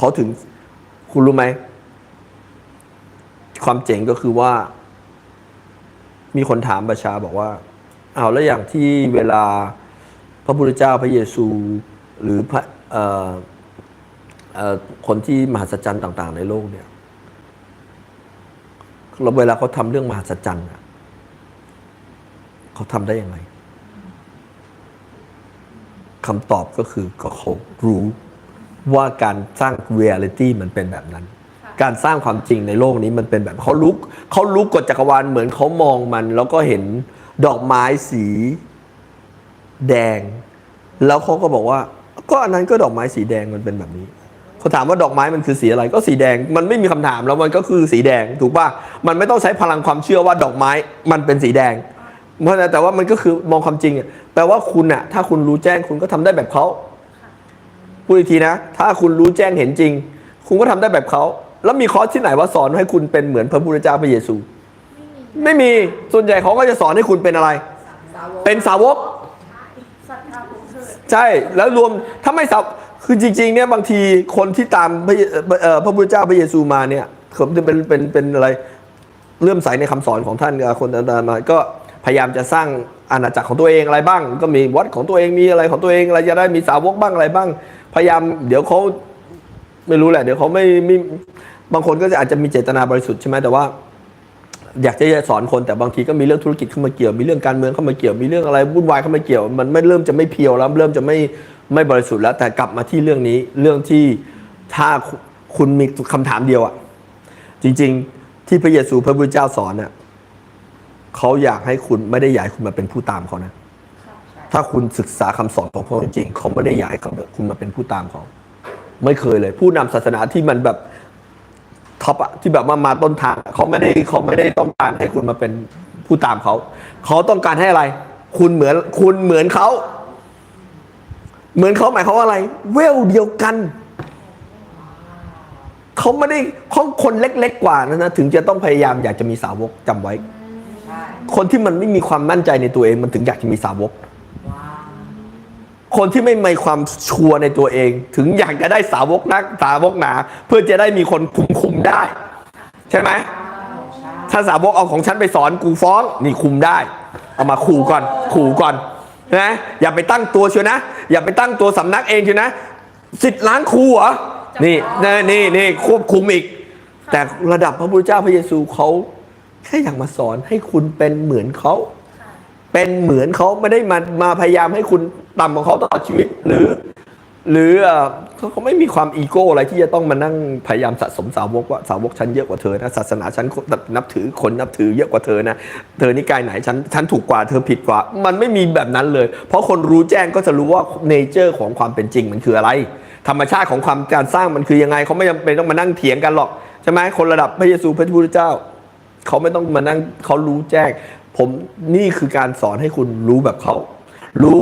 เขาถึงคุณรู้ไหม ความเจ๋งก็คือว่า มีคนถามประชาบอกว่า เอาแล้วอย่างที่เวลาพระพุทธเจ้าพระเยซู หรือพระคนที่มหัศจรรย์ต่าง ๆ ในโลกเนี่ยแล้วเวลาเขาทำเรื่องมหัศจรรย์เขาทำได้ยังไงคำตอบก็คือก็เขารู้ ว่าการสร้างเรียลิตี้มันเป็นแบบนั้น การสร้างความจริงในโลกนี้มันเป็นแบบเขารู้เขารู้กฎจักรวาลเหมือนเขามองมัน แล้วก็เห็นดอกไม้สี แดง แล้วเขาก็บอกว่า ก็อันนั้นก็ดอกไม้สีแดงมันเป็นแบบนี้เขาถามว่าดอกไม้มันคือสีอะไรก็สีแดงมันไม่มีคำถามแล้วมันก็คือสีแดงถูกป่ะมันไม่ต้องใช้พลังความเชื่อว่าดอกไม้มันเป็นสีแดงเพราะฉะนั้นแต่ว่ามันก็คือมองความจริงอะแปลว่าคุณอะถ้าคุณรู้แจ้งคุณก็ทำได้แบบเขา พูดอีกทีนะ ถ้าคุณรู้แจ้งเห็นจริง คุณก็ทำได้แบบเขา แล้วมีคอร์สที่ไหนว่าสอนให้คุณเป็นเหมือนพระพุทธเจ้าพระเยซู ไม่มี ส่วนใหญ่เขาก็จะสอนให้คุณเป็นอะไร เป็นสาวกศรัทธาผมเถิดใช่ แล้วรวมถ้าไม่สับคือจริงๆเนี่ยบางทีคนที่ตามพระเยเอ่อพระพุทธเจ้าพระเยซูมาเนี่ยเขาจะเป็นเป็นเป็นอะไรเลื่อมใสในคำสอนของท่านกับคนต่างๆมาก็พยายามจะสร้างอาณาจักรของตัวเองอะไรบ้าง ก็มีวัดของตัวเองมีอะไรของตัวเองอะไรจะได้มีสาวกบ้างอะไรบ้าง พยายามเดี๋ยวเขาไม่รู้แหละเดี๋ยวเขาไม่ไม่บางคนก็จะอาจจะมีเจตนาบริสุทธิ์ใช่ไหมแต่ว่า อยากจะสอนคนแต่บางทีก็มีเรื่องธุรกิจเข้ามาเกี่ยว มีเรื่องการเมืองเข้ามาเกี่ยวมีเรื่องอะไรวุ่นวายเข้ามาเกี่ยว มันไม่เริ่มจะไม่เพียวแล้วเริ่มจะไม่ไม่บริสุทธิ์แล้ว แต่กลับมาที่เรื่องนี้เรื่องที่ถ้าคุณมีคำถามเดียวอะจริง ๆ ที่พระเยซูพระพุทธเจ้าสอนเนี่ยเขาอยากให้คุณไม่ได้อยากให้คุณมาเป็นผู้ตามเขานะ ถ้าคุณศึกษาคำสอนของเขาจริงๆเขาไม่ได้อยากให้คุณมาเป็นผู้ตามเขาไม่เคยเลย ผู้นำศาสนาที่มันแบบท็อปอะที่แบบว่ามาต้นทางอะเขาไม่ได้เขาไม่ได้ต้องการให้คุณมาเป็นผู้ตามเขาเขาต้องการให้อะไร คุณเหมือนคุณเหมือนเขาเหมือนเขาหมายความว่าอะไร เวลเดียวกันเขาไม่ได้เขาคนเล็ก ๆ กว่านะนะถึงจะต้องพยายามอยากจะมีสาวกจำไว้ คนที่มันไม่มีความมั่นใจในตัวเองมันถึงอยากจะมีสาวก คนที่ไม่มีความชัวร์ในตัวเอง ถึงอยากจะได้สาวกนักสาวกหนา เพื่อจะได้มีคนคุมคุมได้ ใช่ไหมถ้าสาวกเอาของฉันไปสอนกูฟ้องนี่คุมได้ เอามาขู่ก่อน ขู่ก่อนนะอย่าไปตั้งตัวเชียวนะ อย่าไปตั้งตัวสำนักเองเชียวนะสิทธิ์ล้านครูเหรอนี่นี่นี่นี่ควบคุมอีก แต่ระดับพระพุทธเจ้าพระเยซูเขาแค่อยากมาสอนให้คุณเป็นเหมือนเขาเป็นเหมือนเขาไม่ได้มามาพยายามให้คุณ ต่ำกว่าเขาตลอดชีวิต หรือ หรือเขาเขาไม่มีความอีโก้อะไรที่จะต้องมานั่งพยายามสะสมสาวกว่าสาวกฉันเยอะกว่าเธอนะศาสนาฉันนับถือคนนับถือเยอะกว่าเธอนะเธอนี่กายไหนฉันฉันถูกกว่าเธอผิดกว่า มันไม่มีแบบนั้นเลย เพราะคนรู้แจ้งก็จะรู้ว่าเนเจอร์ของความเป็นจริงมันคืออะไร ธรรมชาติของความการสร้างมันคือยังไงเขาไม่จำเป็นต้องมานั่งเถียงกันหรอกใช่ไหมคนระดับพระเยซูพระพุทธเจ้าเขาไม่ต้องมานั่งเขารู้แจ้ง ผมนี่คือการสอนให้คุณรู้แบบเขา รู้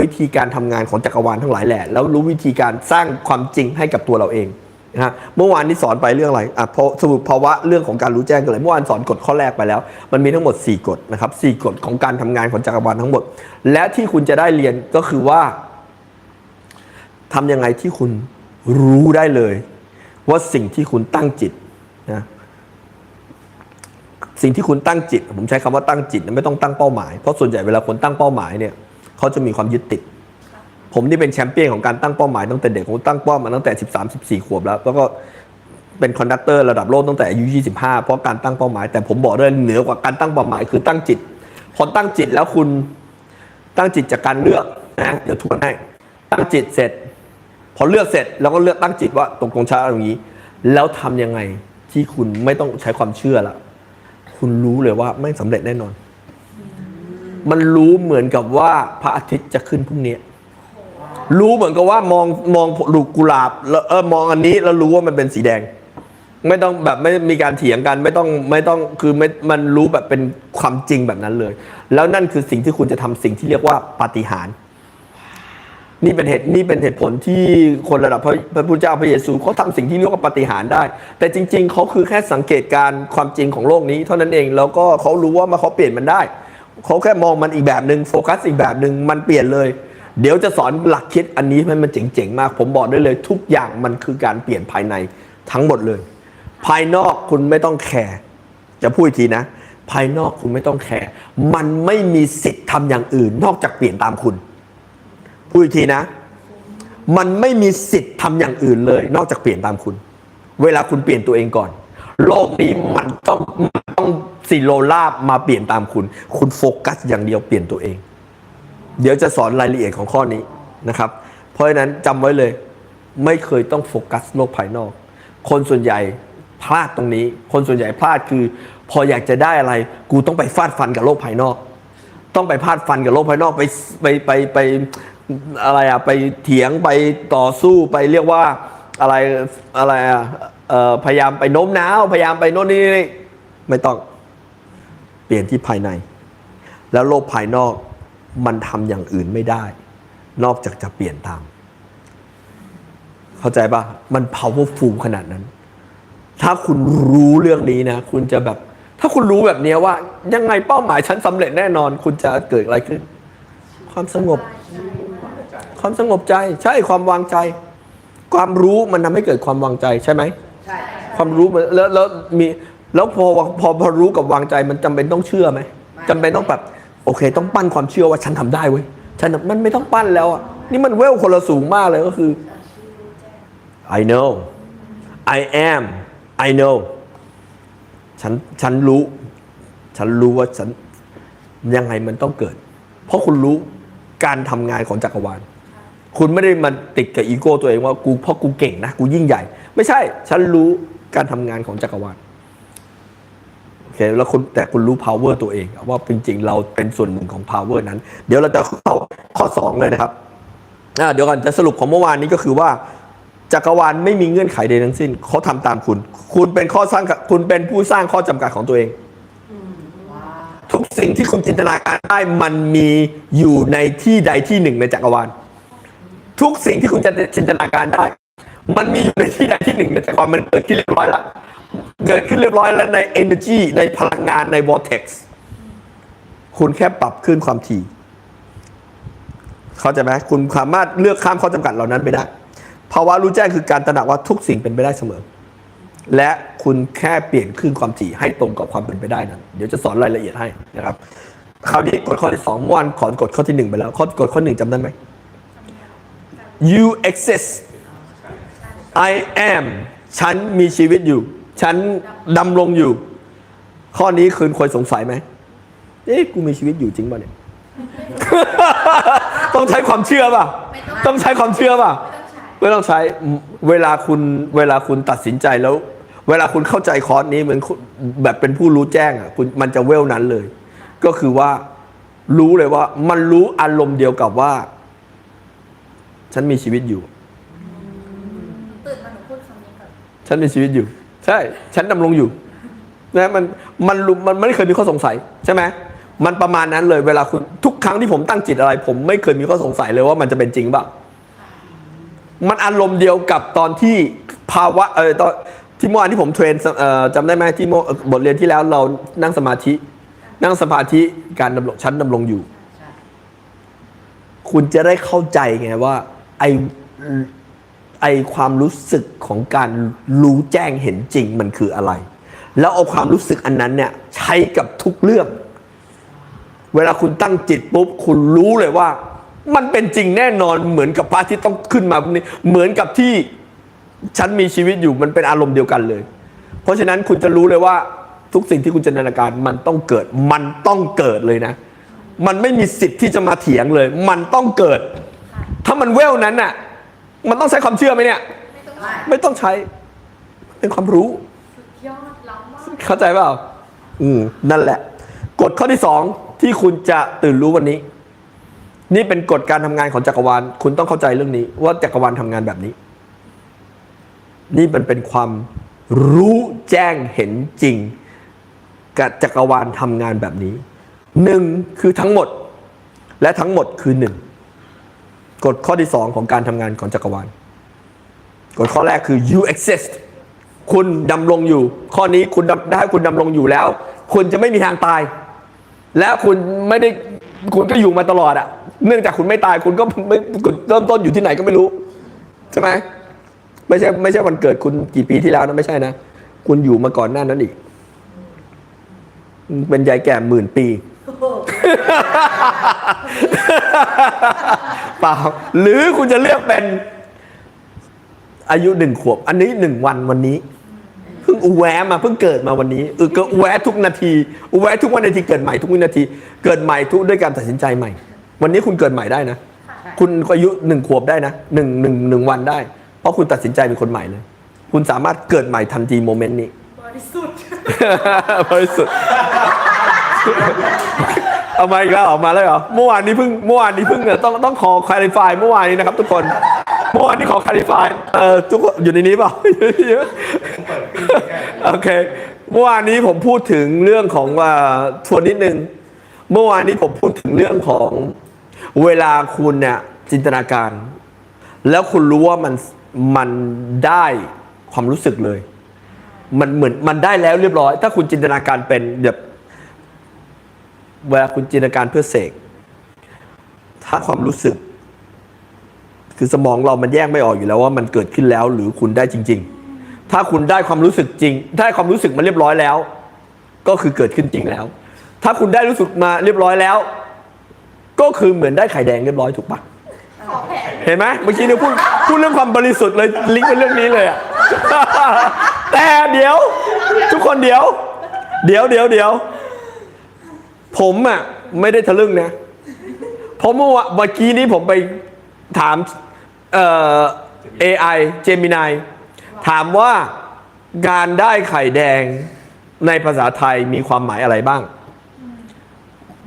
วิธีการทำงานของจักรวาลทั้งหลายแหละ แล้วรู้วิธีการสร้างความจริงให้กับตัวเราเองนะฮะเมื่อวานนี้สอนไปเรื่องอะไรอะพอสรุปภาวะเรื่องของการรู้แจ้งกันเลยเมื่อวานสอนกฎข้อแรกไปแล้ว มันมีทั้งหมด 4 กฎนะครับสกฎของการทำงานของจักรวาลทั้งหมด และที่คุณจะได้เรียนก็คือว่าทำยังไงที่คุณรู้ได้เลย ว่าสิ่งที่คุณตั้งจิตนะสิ่งที่คุณตั้งจิต ผมใช้คำว่าตั้งจิต ไม่ต้องตั้งเป้าหมาย เพราะส่วนใหญ่เวลาคนตั้งเป้าหมายเนี่ย เขาจะมีความยึดติด ผมนี่เป็นแชมเปี้ยนของการตั้งเป้าหมายตั้งแต่เด็กผมตั้งเป้ามาตั้งแต่ 13 14 ขวบแล้ว แล้วก็เป็นคอนดักเตอร์ระดับโลกตั้งแต่อายุ 25 เพราะการตั้งเป้าหมาย แต่ผมบอกเลยเหนือกว่าการตั้งเป้าหมายคือตั้งจิต พอตั้งจิตแล้วคุณตั้งจิตจากการเลือกนะเดี๋ยวทวนให้ตั้งจิตเสร็จ พอเลือกเสร็จแล้วก็เลือกตั้งจิตว่าตกลงช้าอย่างนี้ แล้วทำยังไงที่คุณไม่ต้องใช้ความเชื่อละคุณรู้เลยว่าไม่สำเร็จแน่นอน มันรู้เหมือนกับว่าพระอาทิตย์จะขึ้นพรุ่งนี้ รู้เหมือนกับว่ามองมองลูกกุหลาบแล้วเออมองอันนี้แล้วรู้ว่ามันเป็นสีแดง ไม่ต้องแบบไม่มีการเถียงกันไม่ต้องไม่ต้องคือไม่มันรู้แบบเป็นความจริงแบบนั้นเลย แล้วนั่นคือสิ่งที่คุณจะทำสิ่งที่เรียกว่าปาฏิหาริย์นี่เป็นเหตุนี่เป็นเหตุผลที่คนระดับพระพระพุทธเจ้าพระเยซูเขาทำสิ่งที่เรียกว่าปฏิหารได้ แต่จริง ๆเขาคือแค่สังเกตการความจริงของโลกนี้ เท่านั้นเองแล้วก็เขารู้ว่ามาเขาเปลี่ยนมันได้ เขาแค่มองมันอีกแบบหนึ่งโฟกัสอีกแบบหนึ่งมันเปลี่ยนเลย เดี๋ยวจะสอนหลักคิดอันนี้ให้มันเจ๋งๆมาก ผมบอกได้เลย ทุกอย่างมันคือการเปลี่ยนภายในทั้งหมดเลย ภายนอกคุณไม่ต้องแคร์จะพูดอีกทีนะ ภายนอกคุณไม่ต้องแคร์มันไม่มีสิทธิ์ทำอย่างอื่น นอกจากเปลี่ยนตามคุณพูดอีกทีนะ มันไม่มีสิทธิ์ทำอย่างอื่นเลย นอกจากเปลี่ยนตามคุณ เวลาคุณเปลี่ยนตัวเองก่อน โลกนี้มันต้องต้องสิโลลาบมาเปลี่ยนตามคุณ คุณโฟกัสอย่างเดียวเปลี่ยนตัวเอง เดี๋ยวจะสอนรายละเอียดของข้อนี้นะครับ เพราะฉะนั้นจำไว้เลย ไม่เคยต้องโฟกัสโลกภายนอก คนส่วนใหญ่พลาดตรงนี้ คนส่วนใหญ่พลาดคือ พออยากจะได้อะไร กูต้องไปฟาดฟันกับโลกภายนอก ต้องไปพาดฟันกับโลกภายนอกไปไปไปไปอะไรอะไปเถียงไปต่อสู้ไปเรียกว่าอะไรอะไรอะเอ่อ พยายามไปโน้มน้าว พยายามไปโน่นนี่นี่ไม่ต้องเปลี่ยนที่ภายใน แล้วโลกภายนอกมันทำอย่างอื่นไม่ได้ นอกจากจะเปลี่ยนตาม เข้าใจปะมัน powerful ขนาดนั้น ถ้าคุณรู้เรื่องนี้นะ คุณจะแบบ ถ้าคุณรู้แบบนี้ว่า ยังไงเป้าหมายฉันสำเร็จแน่นอน คุณจะเกิดอะไรขึ้น ความสงบ ความสงบใจ ใช่ความวางใจ ความรู้มันทำให้เกิดความวางใจใช่ไหม ความรู้มันแล้วแล้วมีแล้วพอพอพอรู้กับวางใจมันจำเป็นต้องเชื่อไหมจำเป็นต้องแบบโอเค ต้องปั้นความเชื่อว่าฉันทำได้เว้ยฉันมันไม่ต้องปั้นแล้วอะนี่มันเวลคนละสูงมากเลยก็คือ I know I am I know ฉันฉันรู้ ฉันรู้ว่าฉันยังไงมันต้องเกิด เพราะคุณรู้การทำงานของจักรวาล คุณไม่ได้มาติดกับอีโก้ตัวเองว่ากูเพราะกูเก่งนะ กูยิ่งใหญ่ ไม่ใช่ ฉันรู้ การทำงานของจักรวาลโอเคแล้วคุณแต่คุณรู้ power ตัวเอง ว่าจริงๆ เราเป็นส่วนหนึ่งของ power นั้น เดี๋ยวเราจะเข้าข้อสองเลยนะครับอ่าเดี๋ยวก่อนจะสรุปของเมื่อวานนี้ก็คือว่าจักรวาลไม่มีเงื่อนไขใดทั้งสิ้นเขาทำตามคุณ คุณเป็นข้อสร้างคุณเป็นผู้สร้างข้อจำกัดของตัวเองว้าวทุกสิ่งที่คุณจินตนาการได้มันมีอยู่ในที่ใดที่หนึ่งในจักรวาล ทุกสิ่งที่คุณจะจินตนาการได้ มันมีอยู่ในที่ใดที่หนึ่งในจักรวาลมันเกิดขึ้นเรียบร้อยแล้วเกิดขึ้นเรียบร้อยแล้วใน energy ในพลังงานใน vortex คุณแค่ปรับขึ้นความถี่ เข้าใจไหมคุณสามารถเลือกข้ามข้อจำกัดเหล่านั้นไปได้ภาวะรู้แจ้งคือการตระหนักว่าทุกสิ่งเป็นไปได้เสมอ และคุณแค่เปลี่ยนคลื่นความถี่ให้ตรงกับความเป็นไปได้นั้น เดี๋ยวจะสอนรายละเอียดให้นะครับ คราวนี้กดข้อที่สองวานขอกดข้อที่หนึ่งไปแล้ว ข้อกดข้อหนึ่งจำได้ไหม you exist I am ฉันมีชีวิตอยู่ ฉันดำรงอยู่ ข้อนี้คุณควรสงสัยไหมเอ๊ะกูมีชีวิตอยู่จริงป่ะเนี่ย ต้องใช้ความเชื่อป่ะ ต้องใช้ความเชื่อป่ะ ไม่ต้องใช้ เวลาคุณเวลาคุณตัดสินใจแล้ว เวลาคุณเข้าใจคอร์สนี้เหมือนคุณแบบเป็นผู้รู้แจ้งอะคุณมันจะเวลนั้นเลย ก็คือว่ารู้เลยว่า มันรู้อารมณ์เดียวกับว่า ฉันมีชีวิตอยู่ ตื่นมาหนูพูดคำนี้ก่อน ฉันมีชีวิตอยู่ ใช่ ฉันดำรงอยู่นะมันมันมันไม่เคยมีข้อสงสัยใช่ไหมมันประมาณนั้นเลยเวลาคุณทุกครั้งที่ผมตั้งจิตอะไร ผมไม่เคยมีข้อสงสัยเลยว่ามันจะเป็นจริงเปล่ามันอารมณ์เดียวกับตอนที่ภาวะเออตอนที่เมื่อวานที่ผมเทรนจำได้ไหมที่เมื่อบทเรียนที่แล้วเรานั่งสมาธิ นั่งสมาธิการดำรงชั้นดำรงอยู่ คุณจะได้เข้าใจไงว่าไอ ไอความรู้สึกของการรู้แจ้งเห็นจริงมันคืออะไร แล้วเอาความรู้สึกอันนั้นเนี่ยใช้กับทุกเรื่อง เวลาคุณตั้งจิตปุ๊บคุณรู้เลยว่า มันเป็นจริงแน่นอนเหมือนกับพระที่ต้องขึ้นมาพวกนี้เหมือนกับที่ฉันมีชีวิตอยู่มันเป็นอารมณ์เดียวกันเลย เพราะฉะนั้นคุณจะรู้เลยว่าทุกสิ่งที่คุณจินตนาการมันต้องเกิด มันต้องเกิดเลยนะ มันไม่มีสิทธิ์ที่จะมาเถียงเลย มันต้องเกิด ถ้ามันเวลนั้นน่ะ มันต้องใช้ความเชื่อไหมเนี่ย ไม่ต้องไม่ไม่ต้องใช้เป็นความรู้ สุดยอดล้ำมาก เข้าใจเปล่า อืม นั่นแหละ กฎข้อที่สองที่คุณจะตื่นรู้วันนี้ นี่เป็นกฎการทำงานของจักรวาล คุณต้องเข้าใจเรื่องนี้ ว่าจักรวาลทำงานแบบนี้ นี่มันเป็นความรู้แจ้งเห็นจริง กับจักรวาลทำงานแบบนี้หนึ่งคือทั้งหมด และทั้งหมดคือหนึ่ง กฎข้อที่สองของการทำงานของจักรวาลกฎข้อแรกคือ you exist คุณดำรงอยู่ ข้อนี้คุณดำได้คุณดำรงอยู่แล้ว คุณจะไม่มีทางตาย และคุณไม่ได้คุณก็อยู่มาตลอดอะเนื่องจากคุณไม่ตายคุณก็ไม่เริ่มต้นอยู่ที่ไหนก็ไม่รู้ใช่ไหมไม่ใช่ไม่ใช่วันเกิดคุณกี่ปีที่แล้วนะไม่ใช่นะ คุณอยู่มาก่อนหน้านั้นอีก เป็นยายแก่หมื่นปี เปล่า หรือคุณจะเลือกเป็น อายุหนึ่งขวบ อันนี้หนึ่งวันวันนี้เพิ่งอุแวะมาเพิ่งเกิดมาวันนี้เออก็อุแวะทุกนาทีอุแวะทุกวันนาทีเกิดใหม่ทุกวินาที เกิดใหม่ทุกด้วยการตัดสินใจใหม่ วันนี้คุณเกิดใหม่ได้นะ คุณอายุหนึ่งขวบได้นะหนึ่งหนึ่งหนึ่งวันได้ เพราะคุณตัดสินใจเป็นคนใหม่เลย คุณสามารถเกิดใหม่ทันทีโมเมนต์นี้บริสุทธิ์บริสุทธิ์ เอามาอีกแล้วออกมาแล้วเหรอเมื่อวานนี้เพิ่งเมื่อวานนี้เพิ่งเนี่ยต้องต้องขอคลาริฟายเมื่อวานนี้นะครับ ทุกคนเมื่อวานนี้ขอคลาริฟายเอ่อทุกคนอยู่ในนี้เปล่าโอเคเมื่อวานนี้ผมพูดถึงเรื่องของว่าทวนนิดนึง เมื่อวานนี้ผมพูดถึงเรื่องของเวลาคุณเนี่ยจินตนาการ แล้วคุณรู้ว่ามันมันได้ความรู้สึกเลย มันเหมือนมันได้แล้วเรียบร้อย ถ้าคุณจินตนาการเป็นแบบ เวลาคุณจินตนาการเพื่อเสกถ้าความรู้สึก คือสมองเรามันแยกไม่ออกอยู่แล้วว่ามันเกิดขึ้นแล้วหรือคุณได้จริง ๆ ถ้าคุณได้ความรู้สึกจริง ได้ความรู้สึกมาเรียบร้อยแล้ว ก็คือเกิดขึ้นจริงแล้ว ถ้าคุณได้รู้สึกมาเรียบร้อยแล้ว ก็คือเหมือนได้ไข่แดงเรียบร้อยถูกปะเห็นไหมเมื่อกี้เนี่ยพูดพูดเรื่องความบริสุทธิ์เลยลิงก์ไปเรื่องนี้เลยอะแต่เดี๋ยว ทุกคนเดี๋ยว เดี๋ยวเดี๋ยวเดี๋ยว ผมอะไม่ได้ทะลึ่งนะเพราะเมื่อวะเมื่อกี้นี้ผมไปถามเอ่อ AI Gemini ถามว่าการได้ไข่แดงในภาษาไทยมีความหมายอะไรบ้าง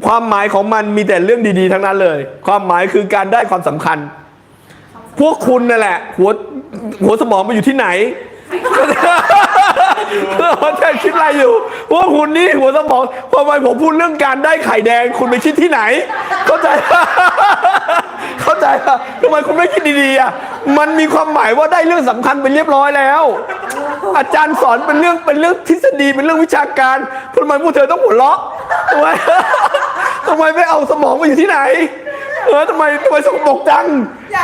ความหมายของมันมีแต่เรื่องดีๆ ทั้งนั้นเลย ความหมายคือการได้ความสำคัญ พวกคุณนั่นแหละ หัวหัวสมองมาอยู่ที่ไหน ว่าจะคิดอะไรอยู่พวกคุณนี่หัวสมองทำไมผมพูดเรื่องการได้ไข่แดง คุณไปคิดที่ไหน เข้าใจเข้าใจปะทำไมคุณไม่คิดดีๆอะมันมีความหมายว่าได้เรื่องสำคัญไปเรียบร้อยแล้ว อาจารย์สอนเป็นเรื่องเป็นเรื่องทฤษฎีเป็นเรื่องวิชาการทำไมพวกเธอต้องหัวเราะทำไมทำไมไม่เอาสมองมาอยู่ที่ไหนเออทำไมทำไมสกปรกจัง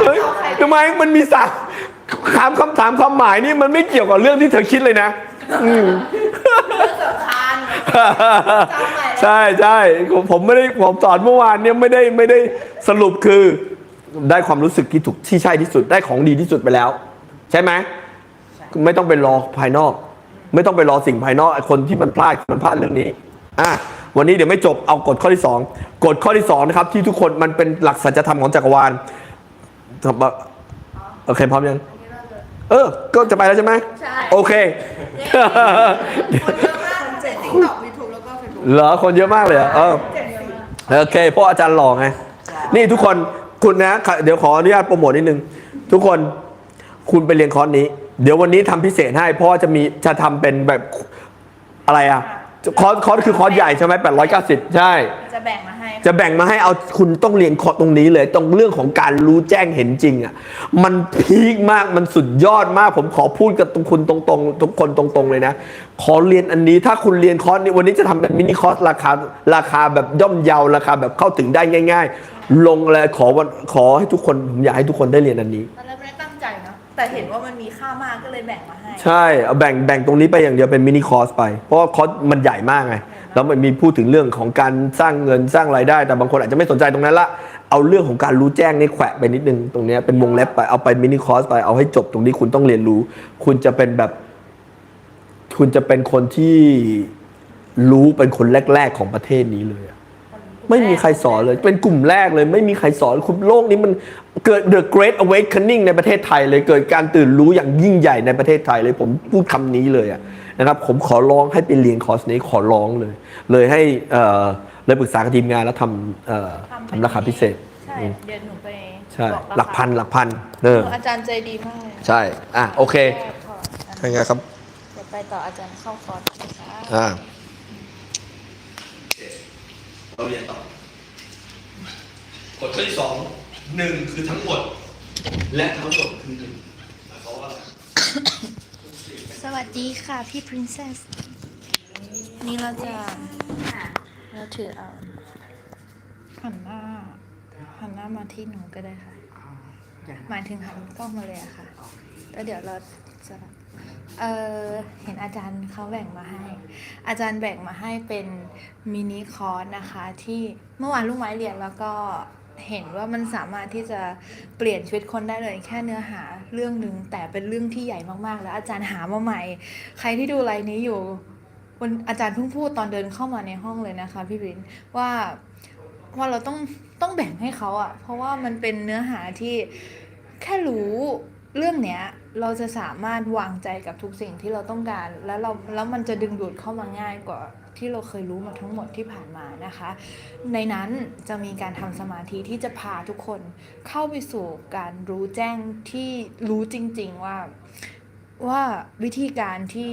เฮ้ยทำไมมันมีสามถามคำถามความหมายนี่มันไม่เกี่ยวกับเรื่องที่เธอคิดเลยนะ อืม สำคัญใช่ใช่ผมผมไม่ได้ผมสอนเมื่อวานเนี่ยไม่ได้ไม่ได้สรุปคือได้ความรู้สึกที่ถูกที่ใช่ที่สุดได้ของดีที่สุดไปแล้ว ใช่ไหมไม่ต้องไปรอภายนอก ไม่ต้องไปรอสิ่งภายนอกไอ้คนที่มันพลาดมันพลาดเรื่องนี้อะวันนี้เดี๋ยวไม่จบเอากฎข้อที่สองกฎข้อที่สองนะครับที่ทุกคนมันเป็นหลักสัจธรรมของจักรวาลโอเคพร้อมยังอันนี้ เราเลยเออ ก็จะไปแล้วใช่ไหมใช่ โอเค คนเยอะมากคนเจ็ดติ๊กต็อกยูทูบแล้วก็เฟซบุ๊กเหรอคนเยอะมากเลยเหรอเออ เจ็ดสิบโอเคเพราะอาจารย์หล่อไง นี่ทุกคนคุณนะเดี๋ยวขออนุญาตโปรโมทนิดนึง ทุกคนคุณไปเรียนคอร์สนี้ เดี๋ยววันนี้ทำพิเศษให้เพราะว่าจะมีจะทำเป็นแบบอะไรอะคอร์สคอร์สคือคอร์สใหญ่ใช่ไหมแปดร้อยเก้าสิบใช่ จะแบ่งมาให้ จะแบ่งมาให้เอาคุณต้องเรียนคอร์สตรงนี้เลย ตรงเรื่องของการรู้แจ้งเห็นจริงอะมันพีคมากมันสุดยอดมาก ผมขอพูดกับคุณตรงๆ ทุกคนตรงๆเลยนะ ขอเรียนอันนี้ถ้าคุณเรียนคอร์สนี้วันนี้จะทำเป็นมินิคอร์สราคาราคาแบบย่อมเยาราคาแบบเข้าถึงได้ง่าย ๆ ลงเลยขอวันขอให้ทุกคนผมอยากให้ทุกคนได้เรียนอันนี้ ตอนแรกไม่ได้ตั้งใจนะแต่เห็นว่ามันมีค่ามากก็เลยแบ่งมาให้ ใช่เอาแบ่งแบ่งตรงนี้ไปอย่างเดียวเป็นมินิคอร์สไป เพราะว่าคอร์สมันใหญ่มากไง แล้วมันมีพูดถึงเรื่องของการสร้างเงินสร้างรายได้ แต่บางคนอาจจะไม่สนใจตรงนั้นละเอาเรื่องของการรู้แจ้งนี่แขวะไปนิดนึงตรงนี้เป็นวงเล็บไปเอาไปมินิคอร์สไปเอาให้จบตรงนี้คุณต้องเรียนรู้ คุณจะเป็นแบบ คุณจะเป็นคนที่รู้เป็นคนแรก ๆของประเทศนี้เลย ไม่มีใครสอนเลย เป็นกลุ่มแรกเลย ไม่มีใครสอนคุณโลกนี้มันเกิด the great awakening ในประเทศไทยเลยเกิดการตื่นรู้อย่างยิ่งใหญ่ในประเทศไทยเลย ผมพูดคำนี้เลยอะนะครับ ผมขอร้องให้ไปเรียนคอร์สนี้ขอร้องเลย เลยให้เอ่อเลยปรึกษากับทีมงานแล้วทำเอ่อทำราคาพิเศษใช่เดี๋ยวหนูไปใช่บอกราคาหลักพันหลักพันเอออาจารย์ใจดีมากเลยใช่อะโอเคแค่พออะเป็นไงครับเดี๋ยวไปต่ออาจารย์เข้าคอร์สนะคะอ่า เราเรียนต่อกฎข้อที่สองหนึ่งคือทั้งหมด และทั้งหมดคือหนึ่งหมายความว่าอะไรสวัสดีค่ะพี่ princess นี่เราจะเราถือเอาหันารถมาที่หนูก็ได้ค่ะอย่างหมายถึงหันกล้องมาเลยอะค่ะ แล้วเดี๋ยวเราจะ เออเห็นอาจารย์เขาแบ่งมาให้ อาจารย์แบ่งมาให้เป็นมินิคอร์สนะคะ ที่เมื่อวานลูกไม้เรียนแล้วก็เห็นว่ามันสามารถที่จะเปลี่ยนชีวิตคนได้เลยแค่เนื้อหาเรื่องหนึ่งแต่เป็นเรื่องที่ใหญ่มากๆ แล้วอาจารย์หามาใหม่ ใครที่ดูไลน์นี้อยู่วันอาจารย์เพิ่งพูดตอนเดินเข้ามาในห้องเลยนะคะพี่บินว่าว่าเราต้องต้องแบ่งให้เขาอะเพราะว่ามันเป็นเนื้อหาที่แค่รู้เรื่องเนี้ย เราจะสามารถวางใจกับทุกสิ่งที่เราต้องการ แล้วเราแล้วมันจะดึงดูดเข้ามาง่ายกว่าที่เราเคยรู้มาทั้งหมดที่ผ่านมานะคะ ในนั้นจะมีการทำสมาธิที่จะพาทุกคนเข้าไปสู่การรู้แจ้งที่รู้จริง ๆ ว่าว่าวิธีการที่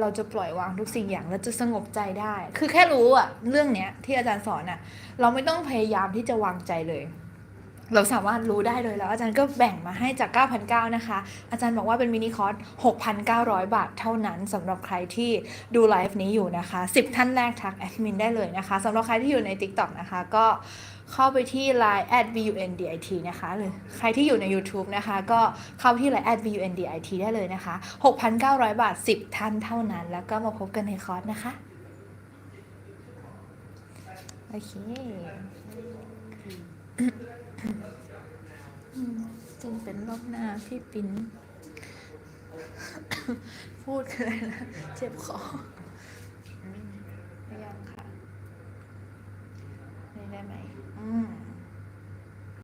เราจะปล่อยวางทุกสิ่งอย่างแล้วจะสงบใจได้ คือแค่รู้อะเรื่องเนี้ยที่อาจารย์สอนอะเราไม่ต้องพยายามที่จะวางใจเลย เราสามารถรู้ได้เลยแล้ว อาจารย์ก็แบ่งมาให้จาก 9,900 นะคะ อาจารย์บอกว่าเป็นมินิคอร์ส 6,900 บาทเท่านั้นสำหรับใครที่ดูไลฟ์นี้อยู่นะคะ 10 ท่านแรกทักแอดมินได้เลยนะคะสำหรับใครที่อยู่ใน TikTok นะคะ ก็เข้าไปที่ Line at bundit นะคะหรือใครที่อยู่ใน YouTube นะคะ ก็เข้าที่ Line at bundit ได้เลยนะคะ 6,900 บาท 10 ท่านเท่านั้น แล้วก็มาพบกันในคอร์สนะคะ โอเค ซึ่งเป็นรอบหน้าพี่ปิ้นพูดอะไรนะเจ็บคอพยายามค่ะ นี่ได้ไหม อืม